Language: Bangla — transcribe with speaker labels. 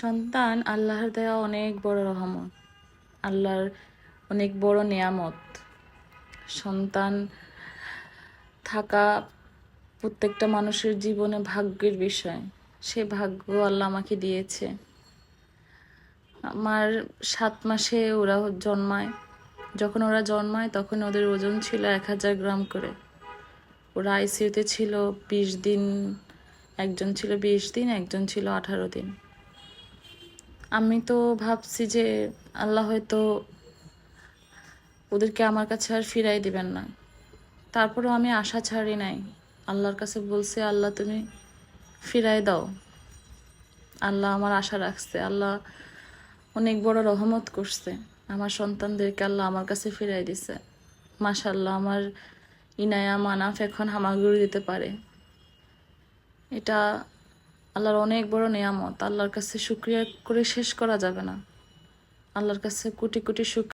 Speaker 1: সন্তান, আল্লাহর দেওয়া অনেক বড় রহমত, আল্লাহর অনেক বড় নিয়ামত। সন্তান থাকা প্রত্যেকটা মানুষের জীবনে ভাগ্যের বিষয়। সে ভাগ্য আল্লাহ আমাকে দিয়েছে। আমার সাত মাসে ওরা জন্মায়। যখন ওরা জন্মায়, তখন ওদের ওজন ছিল এক হাজার গ্রাম করে। ওরা আইসিইউতে ছিল বিশ দিন, একজন ছিল বিশ দিন, একজন ছিল আঠারো দিন। আমি তো ভাবছি যে আল্লাহ হয়তো ওদেরকে আমার কাছে আর ফিরাই দিবেন না। তারপরেও আমি আশা ছাড়ি নাই। আল্লাহর কাছে বলছি, আল্লাহ, তুমি ফিরাই দাও। আল্লাহ আমার আশা রাখছে। আল্লাহ অনেক বড় রহমত করছে। আমার সন্তানদেরকে আল্লাহ আমার কাছে ফিরাই দিছে। মাশাল্লাহ আমার ইনায়া, মানাফ এখন হামাগুড়ি দিতে পারে। এটা আল্লাহর অনেক বড় নিয়ামত। আল্লাহর কাছে শুক্রিয়া করে শেষ করা যাবে না। আল্লাহর কাছে কোটি কোটি শুক্রিয়া